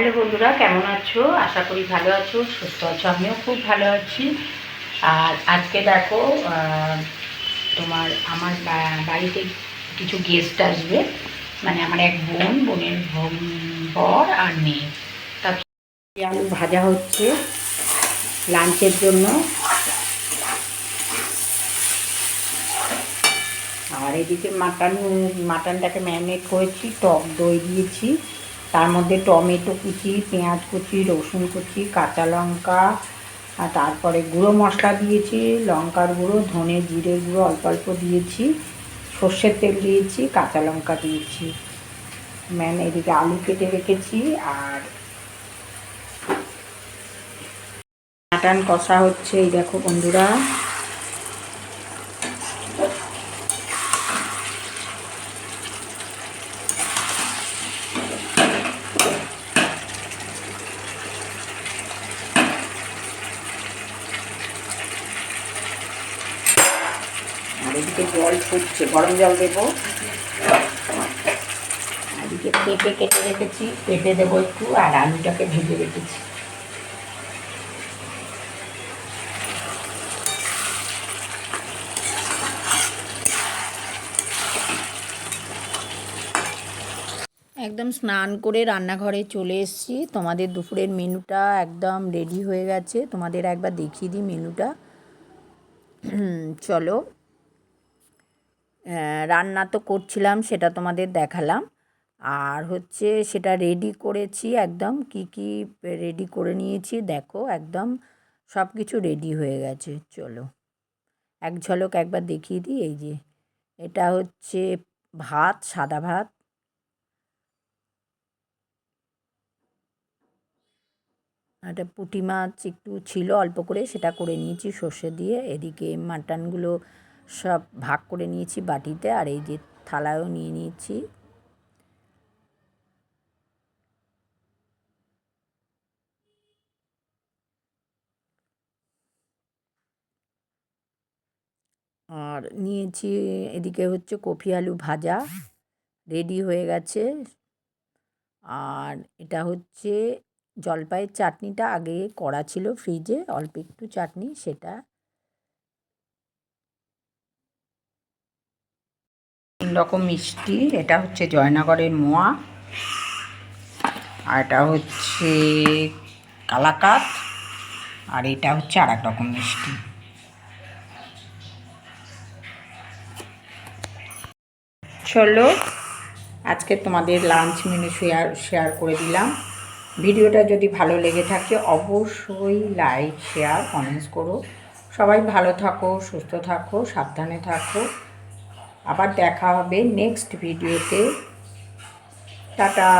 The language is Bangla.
হ্যালো বন্ধুরা, কেমন আছো? আশা করি ভালো আছো, সুস্থ আছো, আমিও খুব ভালো আছি। আর আজকে দেখো তোমার আমার বাড়িতে কিছু গেস্ট আসবে। মানে আমার এক বোন, বোনের বর আর মেয়ে। তা আলু ভাজা হচ্ছে লাঞ্চের জন্য। আর এদিকে মাটন, মাটনটাকে ম্যারিনেট করেছি, টক দই দিয়েছি। তার মধ্যে টমেটো কুচি, পেঁয়াজ কুচি, রসুন কুচি, কাঁচা লঙ্কা, আর তারপরে গুঁড়ো মশলা দিয়েছি, লঙ্কার গুঁড়ো, ধনে জিরে গুঁড়ো অল্প অল্প দিয়েছি, সর্ষের তেল দিয়েছি, কাঁচা লঙ্কা দিয়েছি। ম্যান এদিকে আলু কেটে রেখেছি, আর মাটন কষা হচ্ছে, এই দেখো বন্ধুরা। আর এদিকে জল ফুটছে, গরম জল দেবো। এদিকে পেঁপে কেটে রেখেছি, পেঁপে দেবো একটু, আর আলুটাকে ভেজে রেখেছি। একদম স্নান করে রান্নাঘরে চলে এসেছি। তোমাদের দুপুরের মেনুটা একদম রেডি হয়ে গেছে। তোমাদের একবার দেখিয়ে দিই মেনুটা। চলো। রান্না তো করছিলাম, সেটা তোমাদের দেখালাম। আর হচ্ছে সেটা রেডি করেছি একদম, কি কি রেডি করে নিয়েছি দেখো, একদম সব কিছু রেডি হয়ে গেছে, চলো। এক ঝলক একবার দেখিয়ে দিই, এই যে, এটা হচ্ছে ভাত, সাদা ভাত। একটা পুঁটি মাছ একটু ছিল, অল্প করে সেটা করে নিয়েছি সর্ষে দিয়ে, এদিকে মাটনগুলো সব ভাগ করে নিয়েছি বাটিতে আর এই যে থালায়ও নিয়ে নিয়েছি। আর নিয়েছি এদিকে হচ্ছে কফি আলু ভাজা, রেডি হয়ে গেছে। আর এটা হচ্ছে জলপাইয়ের চাটনিটা আগে করা ছিল ফ্রিজে, অল্প একটু চাটনি, সেটা রকম মিষ্টি। এটা হচ্ছে জয়নগরের মোয়া। আর এটা হচ্ছে কালাকাত। আর এটা হচ্ছে আর রকম মিষ্টি। চলো, আজকে তোমাদের লাঞ্চ মেনু শেয়ার শেয়ার করে দিলাম। ভিডিওটা যদি ভালো লেগে থাকে, অবশ্যই লাইক শেয়ার কমেন্টস করো। সবাই ভালো থাকো, সুস্থ থাকো, সাবধানে থাকো। আবার দেখা হবে নেক্সট ভিডিওতে টাটা।